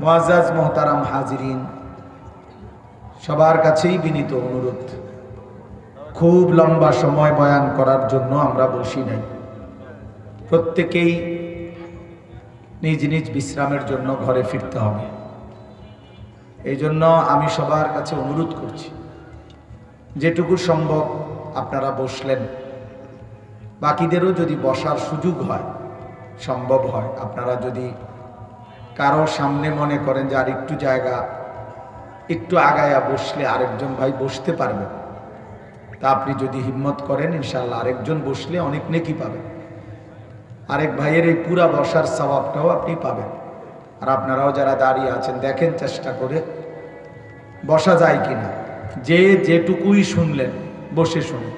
মোয়াজ মোহতারাম হাজিরিন, সবার কাছেই বিনীত অনুরোধ। খুব লম্বা সময় বয়ান করার জন্য আমরা বসি নাই। প্রত্যেকেই নিজ নিজ বিশ্রামের জন্য ঘরে ফিরতে হবে। এই জন্য আমি সবার কাছে অনুরোধ করছি, যেটুকু সম্ভব আপনারা বসলেন। বাকিদেরও যদি বসার সুযোগ হয়, সম্ভব হয়। আপনারা যদি কারও সামনে মনে করেন যে আর একটু জায়গা, একটু আগায়া বসলে আরেকজন ভাই বসতে পারবে। তা আপনি যদি হিম্মত করেন ইনশাল্লাহ আরেকজন বসলে অনেক নেকি পাবেন। আরেক ভাইয়ের এই পুরা বসার স্বভাবটাও আপনি পাবেন। আর আপনারাও যারা দাঁড়িয়ে আছেন, দেখেন চেষ্টা করে বসা যায় কি না যে যেটুকুই শুনলেন, বসে শুনুন।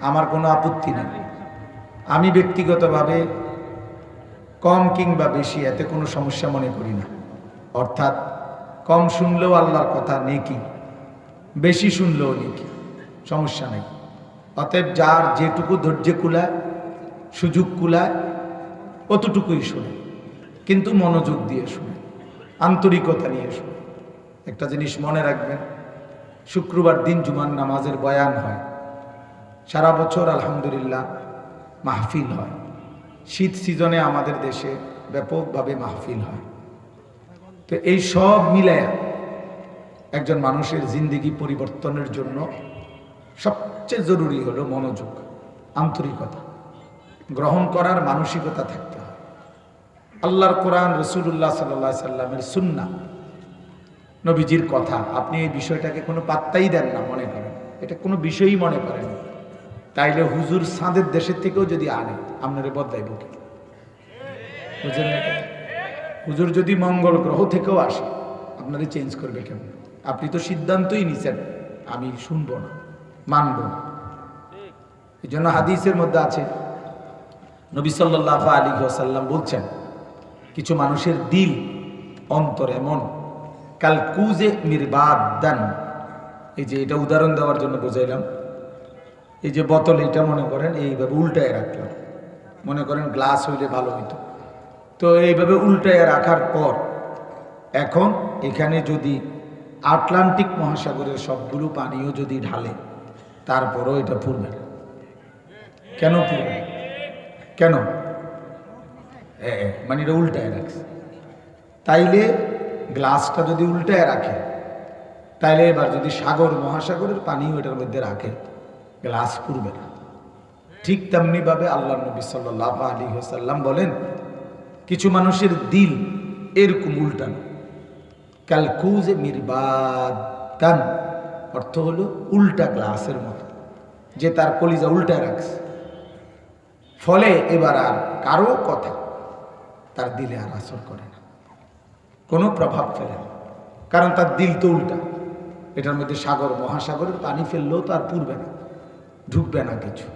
আমার কোনো আপত্তি নেই। আমি ব্যক্তিগতভাবে কম কিংবা বেশি, এতে কোনো সমস্যা মনে করি না। অর্থাৎ, কম শুনলেও আল্লাহর কথা নেকি, বেশি শুনলেও নেকি, সমস্যা নেই। অতএব যার যেটুকু ধৈর্য কুলায়, সুযোগ কুলায়, অতটুকুই শুনে। কিন্তু মনোযোগ দিয়ে শুনে, আন্তরিকতা নিয়ে শুনে। একটা জিনিস মনে রাখবেন, শুক্রবার দিন জুমান নামাজের বয়ান হয়। সারা বছর আলহামদুলিল্লাহ মাহফিল হয়। শীত সিজনে আমাদের দেশে ব্যাপকভাবে মাহফিল হয়। তো এই সব মিলায়া একজন মানুষের জিন্দিগি পরিবর্তনের জন্য সবচেয়ে জরুরি হলো মনোযোগ, আন্তরিকতা। গ্রহণ করার মানসিকতা থাকতে হয়। আল্লাহর কোরআন রসুল্লাহ সাল্লা সাল্লামের সুন্না নবীজির কথা। আপনি এই বিষয়টাকে কোনো পাত্তাই দেন না মনে করেন। এটা কোনো বিষয়ই মনে করেন না। তাইলে হুজুর সাঁদের দেশের থেকেও যদি আনে, আপনারে বদলাইব কি? বুঝলেন হুজুর যদি মঙ্গল গ্রহ থেকেও আসে, আপনারে চেঞ্জ করবে কেমন? আপনি তো সিদ্ধান্তই নিছেন, আমি শুনব না, মানব না। এই জন্য হাদিসের মধ্যে আছে, নবী সাল্লাহ আলী সাল্লাম বলছেন, কিছু মানুষের দিল, অন্তর এমন, কাল কুজে মিরবাদান। এই যে এটা উদাহরণ দেওয়ার জন্য বুঝাইলাম এই যে বোতল এটা মনে করেন, এইভাবে উল্টায় রাখলাম। মনে করেন গ্লাস হইলে ভালো হইতো। তো এইভাবে উল্টায় রাখার পর, এখন এখানে যদি আটলান্টিক মহাসাগরের সবগুলো পানিও যদি ঢালে, তারপরও এটা পুরবে। না কেন পুরবে? কেন? মানে এটা উল্টায় রাখছে। তাইলে গ্লাসটা যদি উল্টায় রাখে, তাইলে এবার যদি সাগর মহাসাগরের পানিও এটার মধ্যে রাখে গ্লাস পুরবে না। ঠিক তেমনিভাবে আল্লাহ নবী সাল্লাহ আলী সাল্লাম বলেন, কিছু মানুষের দিল এরকম উল্টানো। ক্যালকুজে মিরবাদান, অর্থ হলো উল্টা গ্লাসের মতো, যে তার কলিজা উল্টা রাখছে। ফলে এবার আর কারও কথা তার দিলে আর আসর করে না। কোনো প্রভাব ফেলে না, কারণ তার দিল তো উল্টা। এটার মধ্যে সাগর, মহাসাগরের পানি ফেললেও তো আর পুরবে না। ঢুকবে না কিছু।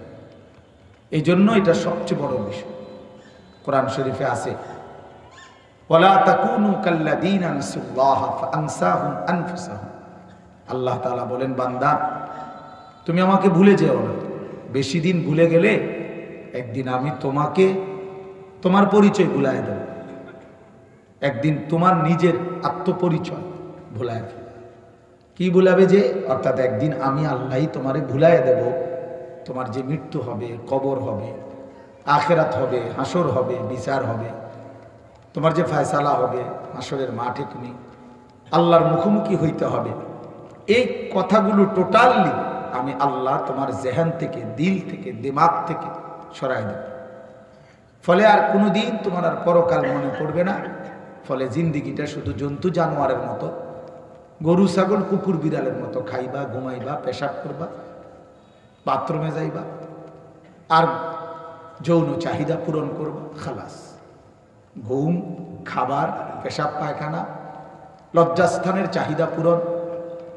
এই জন্য এটা সবচেয়ে বড় বিষয়। কোরআন শরীফে আছে আল্লাহ বলেন, বান্দা, তুমি আমাকে ভুলে যেও না। বেশি দিন ভুলে গেলে একদিন আমি তোমাকে, তোমার পরিচয় ভুলাই দেব। একদিন তোমার নিজের আত্মপরিচয় ভুলায় দেব কি ভুলাবে যে? অর্থাৎ একদিন আমি আল্লাহই তোমারে ভুলায় দেব। তোমার যে মৃত্যু হবে, কবর হবে, আখেরাত হবে, হাসর হবে, বিচার হবে, তোমার যে ফায়সালা হবে, হাসরের মাঠে তুমি আল্লাহর মুখোমুখি হইতে হবে। এই কথাগুলো টোটালি আমি আল্লাহ তোমার জেহান থেকে, দিল থেকে, দিমাগ থেকে সরাই দেব। ফলে আর কোনো দিন তোমার আর পরকাল মনে পড়বে না। ফলে জিন্দিগিটা শুধু জন্তু জানোয়ারের মতো, গরু, ছাগল, কুকুর, বিড়ালের মতো খাইবা, ঘুমাইবা, পেশাব করবা বাথরুমে যাইবা। আর যৌন চাহিদা পূরণ করবা, খালাস। ঘুম, খাবার, পেশাব পায়খানা, লজ্জাস্থানের চাহিদা পূরণ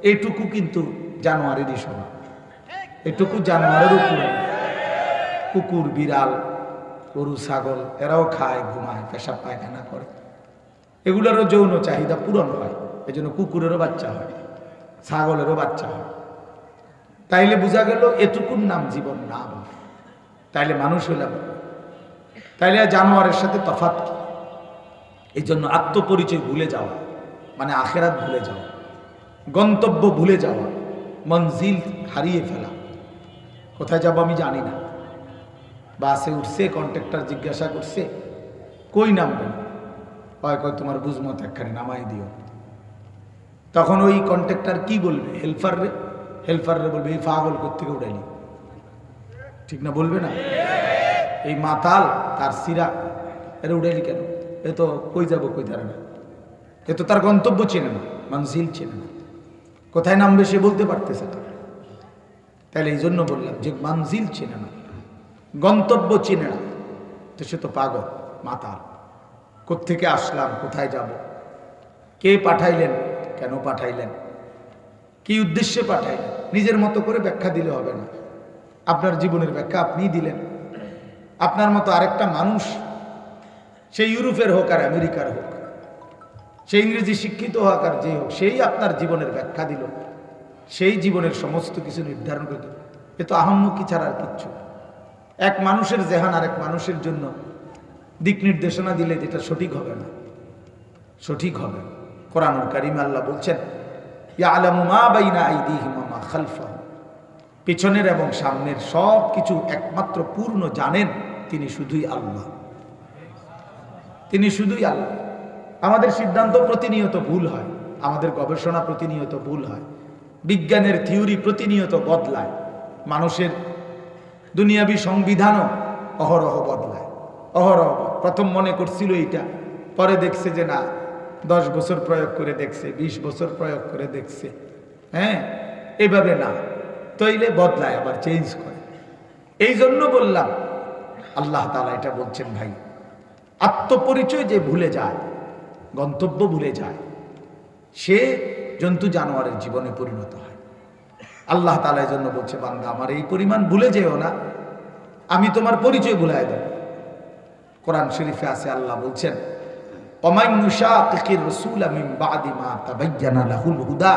এইটুকু কিন্তু জানোয়ারেরই স্বভাব। এটুকু জানোয়ারেরও পূরণ কুকুর, বিড়াল, গরু, ছাগল, এরাও খায়, ঘুমায়, পেশাব পায়খানা করে। এগুলোরও যৌন চাহিদা পূরণ হয় এই জন্য কুকুরেরও বাচ্চা হয়, ছাগলেরও বাচ্চা হয়। তাইলে বোঝা গেল এটুকুর নাম জীবন না তাইলে মানুষ হইলাম। তাইলে জানোয়ারের সাথে তফাৎ কি? এই জন্য আত্মপরিচয় ভুলে যাওয়া মানে আখেরাত ভুলে যাওয়া, গন্তব্য ভুলে যাওয়া, মঞ্জিল হারিয়ে ফেলা। কোথায় যাব আমি জানি না। বাসে উঠছে, কন্ট্রাক্টর জিজ্ঞাসা করছে, কই নামবেন কয় কয়, তোমার বুঝমত একখানে নামাই দিও। তখন ওই কন্ট্রাক্টর কি বলবে? হেল্পার রে? হেল্পার রে বলবে, এই পাগল থেকে উড়াইলি? ঠিক না বলবে না? এই মাতাল, তার সিরা, এর উড়াইলি কেন? এ তো কই যাব, কই তারা না? এ তো তার গন্তব্য চেনে না, মঞ্জিল চেনে না। কোথায় নামবে সে বলতে পারতেছে না। তাহলে এই জন্য বললাম যে মঞ্জিল চেনে না, গন্তব্য চেনে না। তো সে তো পাগল, মাতাল। কোত্থেকে আসলাম, কোথায় যাব? কে পাঠাইলেন? কেন পাঠাইলেন? কি উদ্দেশ্যে পাঠায়? নিজের মতো করে ব্যাখ্যা দিলে হবে না। আপনার জীবনের ব্যাখ্যা আপনিই দিলেন। আপনার মতো আরেকটা মানুষ, সে ইউরোপের হোক আর আমেরিকার হোক, সে ইংরেজি শিক্ষিত হোক আর যে হোক, সেই আপনার জীবনের ব্যাখ্যা দিল। সেই জীবনের সমস্ত কিছু নির্ধারণ করে দিল। এ তো আহম্মুখী ছাড়া আর কিচ্ছু। এক মানুষের জেহান আর এক মানুষের জন্য দিক নির্দেশনা দিলে যেটা সঠিক হবে না। সঠিক হবে। কোরআনুল কারিম আল্লাহ বলছেন পেছনের এবং সামনের সব কিছু একমাত্র পূর্ণ জানেন তিনি শুধুই আল্লাহ। তিনি শুধুই আল্লাহ। আমাদের সিদ্ধান্ত প্রতিনিয়ত ভুল হয়, আমাদের গবেষণা প্রতিনিয়ত ভুল হয়, বিজ্ঞানের থিওরি প্রতিনিয়ত বদলায়, মানুষের দুনিয়াবি সংবিধানও অহরহ বদলায়। অহরহ, প্রথম মনে করছিল এইটা, পরে দেখছে যে না দশ বছর প্রয়োগ করে দেখছে ২০ বছর প্রয়োগ করে দেখছে। হ্যাঁ? এইভাবে না। তৈলে বদলায়, আবার চেঞ্জ করে। এই জন্য বললাম, আল্লাহ তালা এটা বলছেন ভাই, আত্মপরিচয় যে ভুলে যায়, গন্তব্য ভুলে যায়, সে জন্তু জানোয়ারের জীবনে পরিণত হয়। আল্লাহ তালা জন্য বলছে, বান্দা, আমার এই পরিমাণ ভুলে যেও না। আমি তোমার পরিচয় ভুলাই দেব। কোরআন শরীফে আছে, আল্লাহ বলছেন অমাইন নুশাকির রাসূল মিন বাদি মা তাবায়্যানা লাহুল হুদা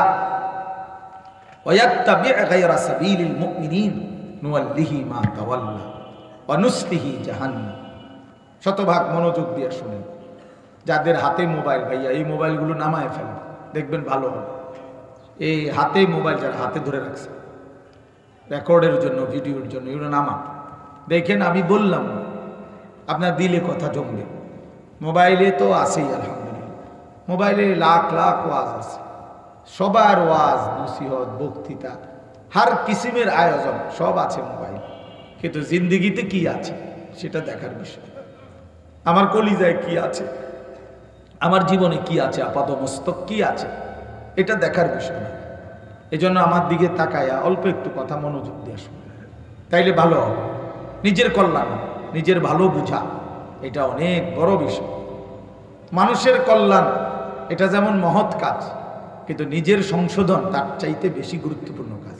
ويتبع غير سبيل المؤمنين نوله ما تولى ونسله جهنم শতভাগ মনোযোগ দিয়ে শুনেন যাদের হাতে মোবাইল ভাইয়া এই মোবাইলগুলো নামায় ফেলেন দেখবেন ভালো হবে এই হাতে মোবাইল যারা হাতে ধরে রাখছে রেকর্ডের জন্য ভিডিওর জন্য এগুলো নামা দেখেন আমি বললাম আপনার দিলে কথা জমবে মোবাইলে তো আছেই, আলহামদুলিল্লাহ। মোবাইলে লাখ লাখ ওয়াজ আছে। সবার ওয়াজ, নসিহত, বক্তৃতা, হার কিসিমের আয়োজন, সব আছে মোবাইল। কিন্তু জিন্দিগিতে কি আছে, সেটা দেখার বিষয়। আমার কলিজায় কি আছে? আমার জীবনে কি আছে? আপাত মস্তক কি আছে? এটা দেখার বিষয় না। এই জন্য আমার দিকে তাকায়া অল্প একটু কথা মনোযোগ দিয়ে শুনে তাইলে ভালো নিজের কল্যাণ, নিজের ভালো বুঝা। এটা অনেক বড় বিষয়। মানুষের কল্যাণ, এটা যেমন মহৎ কাজ, কিন্তু নিজের সংশোধন তার চাইতে বেশি গুরুত্বপূর্ণ কাজ।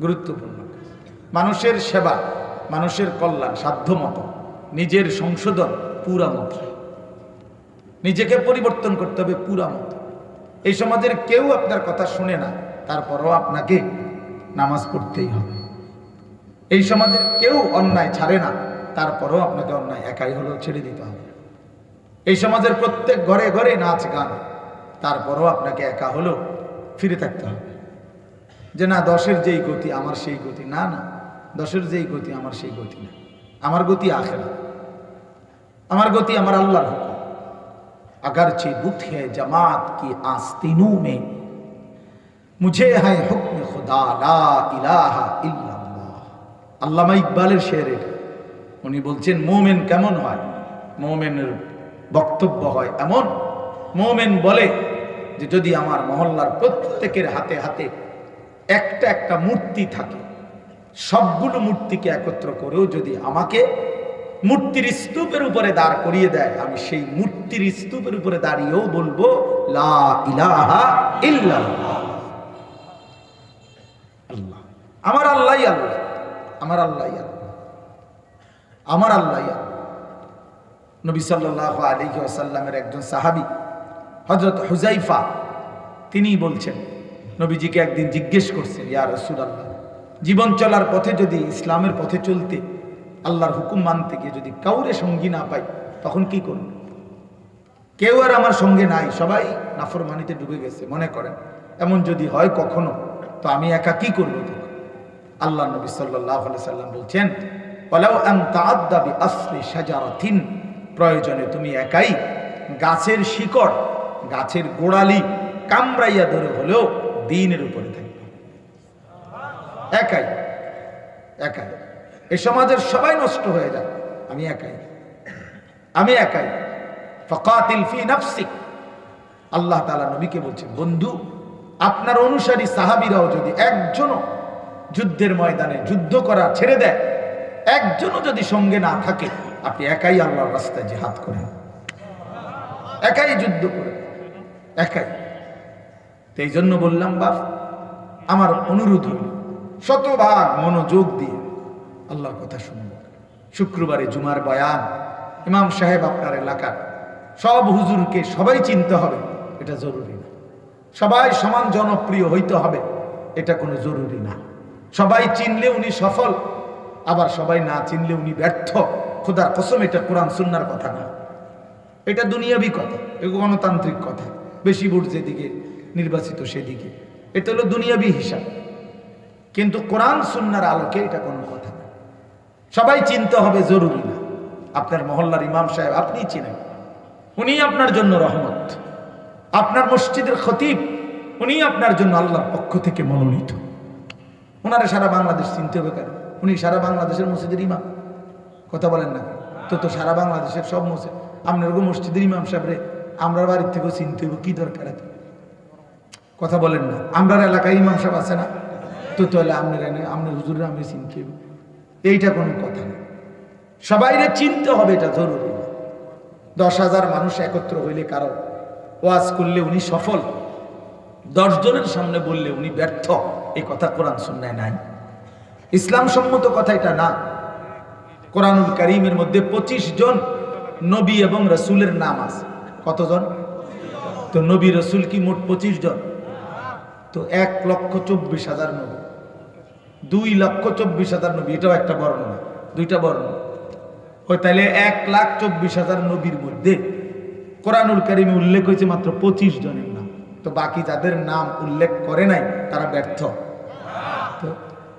গুরুত্বপূর্ণ কাজ। মানুষের সেবা, মানুষের কল্যাণ, সাধ্যমতো, নিজের সংশোধন পুরা মতো নিজেকে পরিবর্তন করতে হবে পুরা মতো এই সমাজের কেউ আপনার কথা শুনে না, তারপরও আপনাকে নামাজ পড়তেই হবে। এই সমাজের কেউ অন্যায় ছাড়ে না। তারপরও আপনাকে অন্যায় একাই হলেও ছেড়ে দিতে হবে এই সমাজের প্রত্যেক ঘরে ঘরে নাচ গান তারপরও আপনাকে একা হলেও ফিরে থাকতে হবে যে না দশের যেই গতি আমার সেই গতি না না দশের যেই গতি আমার সেই গতি না আমার গতি আখেরা আমার গতি আমার আল্লাহর হুকুম अगरचे बुत है जमात की आस्तीनों में मुझे है हुक्म खुदा ला इलाहा इल्लाल्लाह আল্লামা ইকবালের শের এটা উনি বলছেন, মোমেন কেমন হয়? মোমেনের বক্তব্য হয় এমন, মোমেন বলে যে যদি আমার মহল্লার প্রত্যেকের হাতে হাতে একটা একটা মূর্তি থাকে, সবগুলো মূর্তিকে একত্র করেও যদি আমাকে মূর্তির স্তূপের উপরে দাঁড় করিয়ে দেয়, আমি সেই মূর্তির স্তূপের উপরে দাঁড়িয়েও বলব, লা আমার আল্লাহ আল্লাহ। আমার আল্লাহ আল্লাহ। আমার আল্লাহ নবী সাল্লাহ আলী আসাল্লামের একজন সাহাবি হজরত হুজাইফা তিনি বলছেন, নবীজিকে একদিন জিজ্ঞেস করছেন, ইয়া রসুল আল্লাহ জীবন চলার পথে যদি ইসলামের পথে চলতে, আল্লাহর হুকুম মানতে গিয়ে যদি কাউরে সঙ্গী না পাই, তখন কি করব? কেউ আর আমার সঙ্গে নাই, সবাই নাফরমানিতে ডুবে গেছে, মনে করেন। এমন যদি হয় কখনো, তো আমি একা কি করব আল্লাহ নবী সাল্লাহ সাল্লাম বলছেন প্রয়োজনে তুমি একাই গাছের শিকড়, গাছের গোড়ালি কামড়াইয়া ধরে হলেও দিনের উপরে থাকবে। একাই একাই। এ সমাজের সবাই নষ্ট হয়ে যায় আমি একাই। আমি একাই। ফকাতিল ফি নাফসিক। আল্লাহ তাআলা নবীকে বলছেন বন্ধু, আপনার অনুসারী সাহাবীরাও যদি একজনও যুদ্ধের ময়দানে যুদ্ধ করা ছেড়ে দেয় একজনও যদি সঙ্গে না থাকে, আপনি একাই আল্লাহর রাস্তায় জিহাদ করেন। একাই যুদ্ধ করেন। একাই। এই জন্য বললাম, বাপ, আমার অনুরোধ হল, শতভাগ মনোযোগ দিয়ে আল্লাহর কথা শুনব শুক্রবারে জুমার বয়ান, ইমাম সাহেব আপনার এলাকার, সব হুজুরকে সবাই চিনতে হবে, এটা জরুরি না। সবাই সমান জনপ্রিয় হইতে হবে, এটা কোনো জরুরি না। সবাই চিনলে উনি সফল আবার সবাই না চিনলে উনি ব্যর্থ। খোদার কসম, এটা কোরআন সুন্নার কথা না। এটা দুনিয়াবি কথা এগুলো গণতান্ত্রিক কথা। বেশি ভোট যেদিকে, নির্বাচিত সেদিকে। এটা হলো দুনিয়াবি হিসাব। কিন্তু কোরআন সুন্নার আলোকে এটা কোনো কথা না। সবাই চিনতে হবে জরুরি না। আপনার মহল্লার ইমাম সাহেব, আপনিই চিনেন। উনি আপনার জন্য রহমত। আপনার মসজিদের খতিব উনি আপনার জন্য আল্লাহর পক্ষ থেকে মনোনীত। ওনারা সারা বাংলাদেশ চিনতে হবে কেন? উনি সারা বাংলাদেশের মসজিদের ইমাম। কথা বলেন না। তো তো সারা বাংলাদেশের সব মসজিদ ওরকম মসজিদের ইমাম সাহেবরে আমরা বাড়ির থেকেও চিনতে হবে কি দরকার এত? কথা বলেন না। আমরা এলাকায় ইমাম সাহেব আছে না? তো তাহলে আপনার আপনার হুজুরে আমি চিনতে হবে এইটা কোনো কথা না। সবাইরে চিনতে হবে এটা জরুরি দশ হাজার মানুষ একত্র হইলে কারও ওয়াজ করলে উনি সফল। দশ জনের সামনে বললে উনি ব্যর্থ। এই কথা কোরআন শুননায় নাই। ইসলাম সম্মত কথা এটা না। কোরআনুল করিমের মধ্যে পঁচিশ জন নবী এবং রসুলের নাম আছে। কতজন? তো নবী রসুল কি মোট পঁচিশ জন? তো এক লক্ষ চব্বিশ হাজার নবী। দুই লক্ষ চব্বিশ হাজার নবী, এটাও একটা বর্ণনা দুইটা বর্ণনা ওই তাহলে এক লাখ চব্বিশ হাজার নবীর মধ্যে কোরআনুল কারিমে উল্লেখ হয়েছে মাত্র পঁচিশ জনের নাম। তো বাকি যাদের নাম উল্লেখ করে নাই, তারা ব্যর্থ।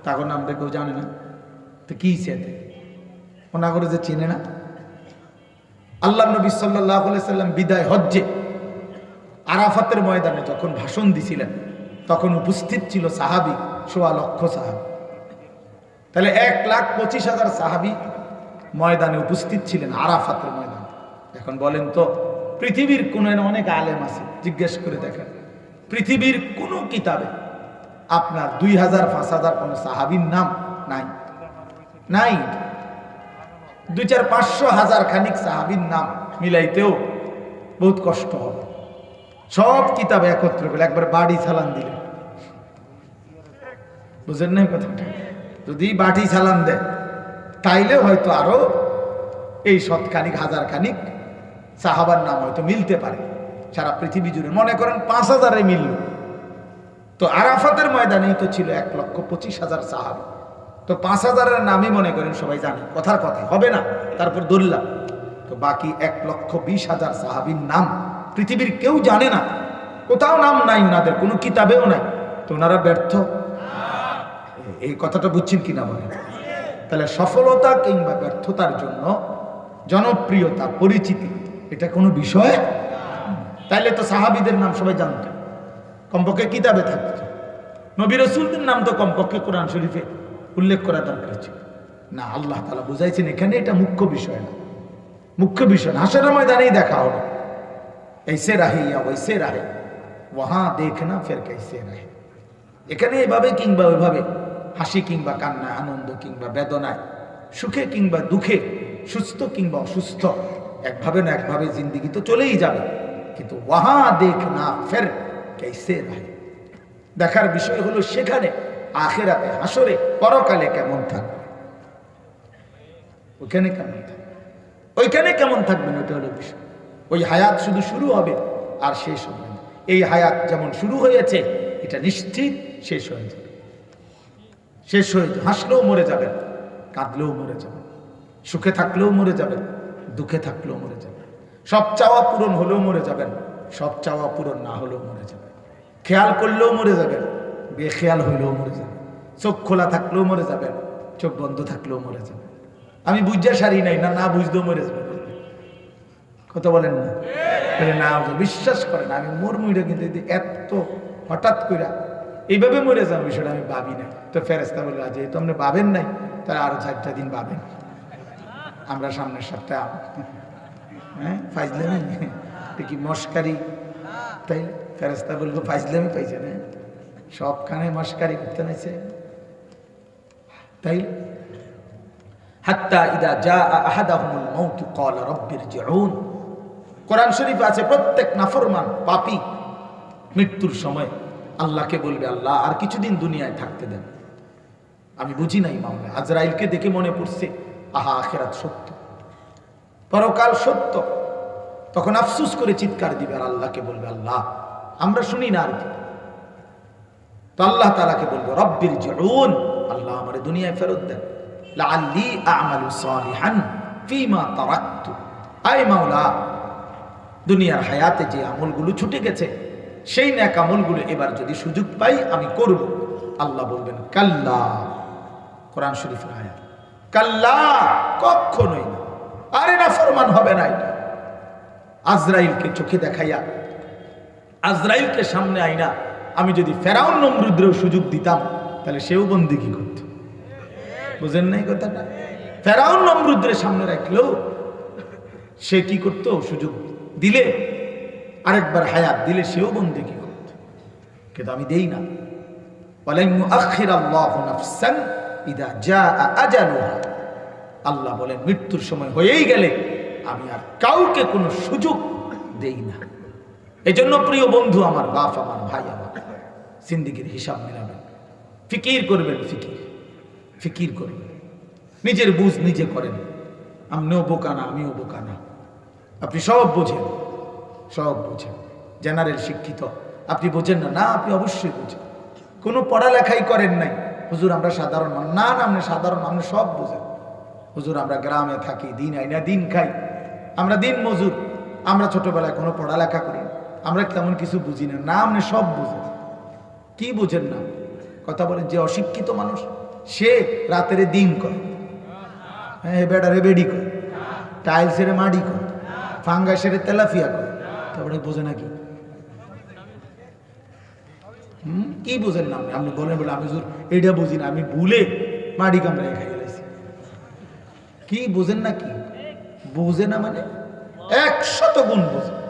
তাকে নামটা কেউ জানে না। তো কি সেতে ওনা করে যে চিনে না? আল্লাহ নবী সাল্লাহ সাল্লাম বিদায় হজ্জে আরাফাতের ময়দানে যখন ভাষণ দিছিলেন, তখন উপস্থিত ছিল সাহাবি, সোয়া লক্ষ সাহাবি। তাহলে এক লাখ পঁচিশ হাজার সাহাবি ময়দানে উপস্থিত ছিলেন, আরাফাতের ময়দানে। এখন বলেন তো, পৃথিবীর কোন অনেক আলেম আছে, জিজ্ঞেস করে দেখেন। পৃথিবীর কোনো কিতাবে আপনার দুই হাজার, পাঁচ হাজার কোনো সাহাবির নাম নাই। নাই। দুই চার পাঁচশো হাজার খানিক সাহাবির নাম মিলাইতেও বহুত কষ্ট হবে। সব কিতাব একত্র করে একবার বাড়ি চালান দিলে বুঝেন না কথাটা? যদি বাটি চালান দেয় তাইলে হয়তো আরও এই শতখানিক হাজার খানিক সাহাবার নাম হয়তো মিলতে পারে। সারা পৃথিবী জুড়ে মনে করেন পাঁচ হাজারে মিলল। তো আরাফাতের ময়দানেই তো ছিল এক লক্ষ পঁচিশ হাজার সাহাবি। তো পাঁচ হাজারের নামই মনে করেন সবাই জানে। কথার কথা, হবে না। তারপর ধরলাম। তো বাকি এক লক্ষ বিশ হাজার সাহাবির নাম পৃথিবীর কেউ জানে না। কোথাও নাম নাই ওনাদের কোনো কিতাবেও নাই। তো ওনারা ব্যর্থ। এই কথাটা বুঝছেন কিনা বলেন? তাহলে সফলতা কিংবা ব্যর্থতার জন্য জনপ্রিয়তা, পরিচিতি, এটা কোনো বিষয়? তাইলে তো সাহাবিদের নাম সবাই জানত। কমপক্ষে কিতাবে থাকতো নবী রসুলদের নাম তো কমপক্ষে কোরআন শরীফে উল্লেখ করা দরকার ছিল। না, আল্লাহ তালা বুঝাইছেন এখানে এটা মুখ্য বিষয় না। মুখ্য বিষয় হাসার ময়দানেই দেখা হলো এইসে রাহে ইয়া ওইসে রাহে ওহা, দেখ না, ফের কাইসে রাহে এখানে এভাবে কিংবা ওইভাবে হাসি কিংবা কান্না, আনন্দ কিংবা বেদনায়, সুখে কিংবা দুঃখে, সুস্থ কিংবা অসুস্থ, একভাবে না একভাবে জিন্দিগি তো চলেই যাবে। কিন্তু ওহা, দেখ না, ফের দেখার বিষয় হলো সেখানে আখেরাতে হাসরে, পরকালে কেমন থাকবে? ওইখানে কেমন থাকবে? ওইখানে কেমন থাকবেন ওটা হলো বিষয়। ওই হায়াত শুধু শুরু হবে আর শেষ হবে না। এই হায়াত যেমন শুরু হয়েছে, এটা নিশ্চিত শেষ হয়ে যাবে। শেষ হয়ে যাবে। হাসলেও মরে যাবেন কাঁদলেও মরে যাবেন সুখে থাকলেও মরে যাবেন দুঃখে থাকলেও মরে যাবেন সব চাওয়া পূরণ হলেও মরে যাবেন, সব চাওয়া পূরণ না হলেও মরে যাবেন। খেয়াল করলেও মরে যাবেন। বেখেয়াল হইলেও মরে যাবেন। চোখ খোলা থাকলেও মরে যাবেন। চোখ বন্ধ থাকলেও মরে যাবেন। আমি বুঝা সারি নাই, না না বুঝলেও মরে যাবেন। কথা বলেন না? না বিশ্বাস করেন আমি মোর মুইরা কিন্তু এত হঠাৎ কইরা এইভাবে মরে যাওয়ার বিষয়টা আমি ভাবি না তো ফেরেস্তা বলল যেহেতু আপনি ভাবেন নাই, তাহলে আরও চারটা দিন ভাবেন। আমরা সামনের সপ্তাহে হ্যাঁ ফাইজলামি? এটা কি মস্কারি? তাই ফেরেস্তা বলব ফাইজলামি পাইছে না। সবখানে মস্কারি করতে নাইছে। তাই হাত্তা ইদা যা আহাদাহুমুল মাউত, ক্বালা রাব্বির জিউন কোরআন শরীফ আছে, প্রত্যেক নাফরমান পাপী মৃত্যুর সময় আল্লাহকে বলবে, আল্লাহ, আর কিছুদিন দুনিয়ায় থাকতে দেন। আমি বুঝি নাই মামলা, আজরাইলকে দেখে মনে পড়ছে, আহা, আখেরাত সত্য। পরকাল সত্য। তখন আফসুস করে চিৎকার দিবে আর আল্লাহকে বলবে, আল্লাহ আমরা শুনি না আর কি। তো আল্লাহ তালাকে বলব, রব্বির জরুন আল্লাহ আমার দুনিয়ায় ফেরত দেন। লাআল্লি আ'মালু সালিহান আয় মাওলা, দুনিয়ার হায়াতে যে আমলগুলো ছুটে গেছে, সেই ন্যাক আমলগুলো এবার যদি সুযোগ পাই, আমি করব। আল্লাহ বলবেন, কাল্লা। কোরআন শরীফের আয়াত, কাল্লা কখনোই না। আরে না, ফরমান হবে না এটা। আজরাইলকে চোখে দেখাইয়া আজরাইলকে সামনে আইনা, আমি যদি ফেরাউন নমরুদ্রেও সুযোগ দিতাম, তাহলে সেও বন্দিগি করত? বুঝেন নাই কথাটা? ফেরাউন নমরুদ্রের সামনে রাখলেও সে কি করত? সুযোগ দিলে, আরেকবার হায়াত দিলে সেও বন্দিগি করত? কিন্তু আমি দেই না। আল্লাহু বলেন, মৃত্যুর সময় হয়েই গেলে আমি আর কাউকে কোনো সুযোগ দেই না। এজন্য প্রিয় বন্ধু আমার বাপ, আমার ভাই, আমার সিন্দিগির হিসাব মিলাবেন। ফিকির করবেন, ফিকির। ফিকির করবেন। নিজের বুঝ নিজে করেন। আপনিও বোকা না, আমিও বোকা না। আপনি সব বোঝেন সব বোঝেন। জেনারেল শিক্ষিত। আপনি বোঝেন না? না, আপনি অবশ্যই বোঝেন। কোনো পড়ালেখাই করেন নাই। হুজুর, আমরা সাধারণ মানুষ। না না আপনি সাধারণ মানুষ, সব বোঝেন। হুজুর, আমরা গ্রামে থাকি, দিন আইনা দিন খাই। আমরা দিন মজুর। আমরা ছোটবেলায় কোনো পড়ালেখা করি না। আমরা তেমন কিছু বুঝি না। না আপনি সব বুঝেন কি বুঝেন না? কথা বলেন, যে অশিক্ষিত মানুষ, সে রাতের দিন করে। হ্যাঁ বেডারে বেডি করে। টাইলসের মাডি করে। ফাঙ্গাসের তেলাফিয়া করে। তারপরে বোঝে নাকি হুম? কি বুঝেন না আপনি? আপনি বলেন, বলে আমি এইটা বুঝি না। আমি ভুলে মাডি কামড়ায় খাই গেছি কি বুঝেন না কি? বুঝে না মানে একশত গুণ বুঝে।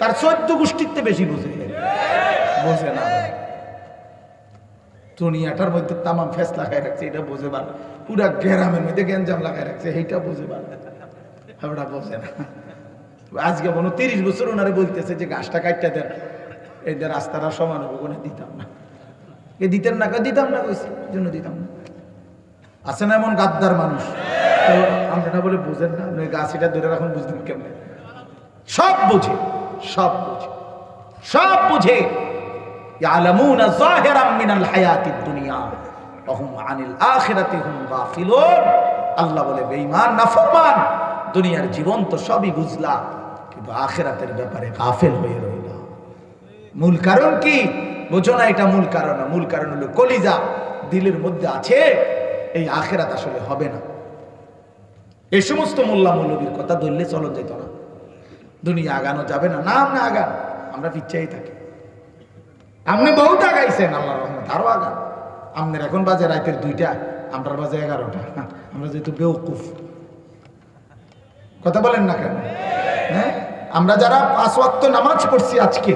তার চোদ্দ গোষ্ঠীতে বেশি বুঝে। বোঝে না। দুনিয়াটার মধ্যে তামাম ফেস লাগাই রাখছে, এটা বোঝে বার পুরা গ্রামের মধ্যে গ্যাঞ্জাম লাগাই রাখছে এইটা বোঝে বার আমরা বোঝে না। আজকে মনে তিরিশ বছর ওনারে বলতেছে যে গাছটা কাটতে দেন। এদের রাস্তাটা সমান হবে কোনো দিতাম না। এ দিতেন না দিতাম না কইছি জন্য দিতাম না। আছে না এমন গাদ্দার মানুষ? আমরা না বলে বুঝেন না গাছ এটা ধরে রাখুন, বুঝবেন কেমন? সব বুঝে। সব বুঝে সব বুঝে يعلمون ظاهرا من الحياة الدنيا وهم عن الآخرة هم غافلون আল্লাহ বলে বেঈমান নাফরমান দুনিয়ার জীবন তো সবই বুঝলা কিন্তু আখেরাতের ব্যাপারে গাফেল হয়ে রইল মূল কারণ কি বোঝো না এটা মূল কারণ না মূল কারণ হলো কলিজা দিলের মধ্যে আছে এই আখেরাত আসলে হবে না এই সমস্ত মোল্লা মৌলবীর কথা ধরলে চলো যেত না দুনিয়া আগানো যাবে না। না, আমরা আগান, আমরা পিচ্ছাই থাকি। আপনি বহুত আগাইছেন আল্লাহ রহমত, আরও আগান। আপনার এখন বাজে রাতের দুইটা আমরা বাজে এগারোটা। আমরা যেহেতু বেউকুফ কথা বলেন না কেন? হ্যাঁ? আমরা যারা পাঁচ ওয়াক্ত নামাজ পড়ছি আজকে,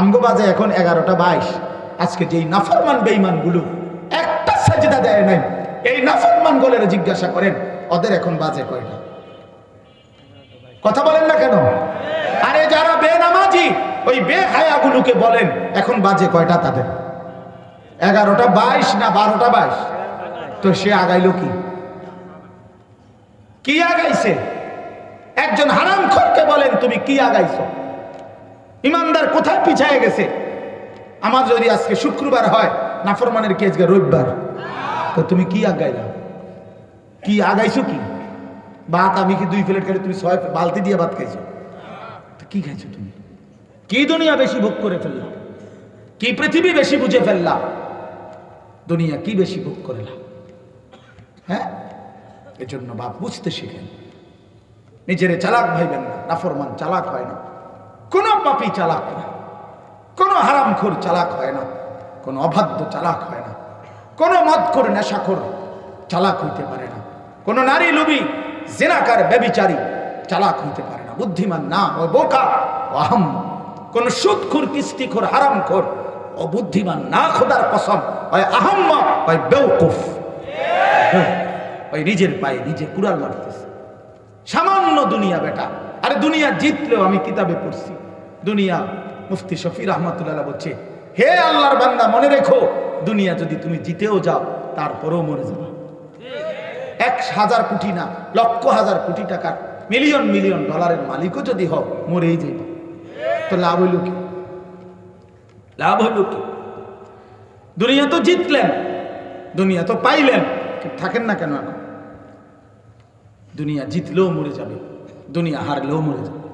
আমগো বাজে এখন এগারোটা বাইশ। আজকে যেই নাফরমান বেইমানগুলো একটা সাজদা দেয় নাই, এই নাফরমান গোলের জিজ্ঞাসা করেন, ওদের এখন বাজে কয়টা? কথা বলেন না কেন? আরে যারা বেনামাজি, ওই বেহায়াগুলোকে বলেন, এখন বাজে কয়টা তাদের? এগারোটা বাইশ না বারোটা বাইশ? তো সে আগাইলো কি? কি আগাইছে? একজন হারাম খরকে বলেন, তুমি কি আগাইছো? ইমানদার কোথায় পিছায় গেছে? আমার যদি আজকে শুক্রবার হয়, নাফরমানের কি আজকে রবিবার, তো তুমি কি আগাইলা? কি আগাইছো কি? ভাত আমি কি দুই প্লেট খাই তুমি ছয় বালতি দিয়ে ভাত খাইছো? কি খাইছো তুমি? কি দুনিয়া বেশি ভোগ করে ফেললাম কি পৃথিবী বেশি বুঝে ফেললাম দুনিয়া কি বেশি ভোগ করলাম হ্যাঁ? এজন্য বাপ বুঝতে শিখেন। নিজের চালাক ভাইবেন না, নাফরমান চালাক হয় না। কোনো পাপি চালাক না। কোনো হারামখোর চালাক হয় না। কোনো অবাধ্য চালাক হয় না। কোনো মদখোর, নেশাখোর চালাক হইতে পারে না। কোনো নারী লুবি জেনাকার ব্যবিচারী চালাক হইতে পারে না। বুদ্ধিমান না ও বোকা ও আহম কোন সুদখোর কিস্তিখোর, হারামখোর ও বুদ্ধিমান না, খোদার কসম। ওই আহম্ম ওই বেউকুফ ওই নিজের পায়ে নিজে কুড়াল মারতেছে। সামান্য দুনিয়া বেটা। আরে দুনিয়া জিতলেও আমি কিতাবে পড়ছি। দুনিয়া মুফতি শফি রহমতুল্লাহ বলছে, হে আল্লাহর বান্দা, মনে রেখো, দুনিয়া যদি তুমি জিতেও যাও, তারপরেও মরে যাবে। এক হাজার কোটি না, লক্ষ হাজার কোটি টাকার মিলিয়ন মিলিয়ন ডলারের মালিকও যদি হও, মরেই যাইব। তো লাভ হইল কি? লাভ হইল কি? দুনিয়া তো জিতলেন, দুনিয়া তো পাইলেন থাকেন না কেন এখন? দুনিয়া জিতলেও মরে যাবে, দুনিয়া হারলেও মরে যাবে।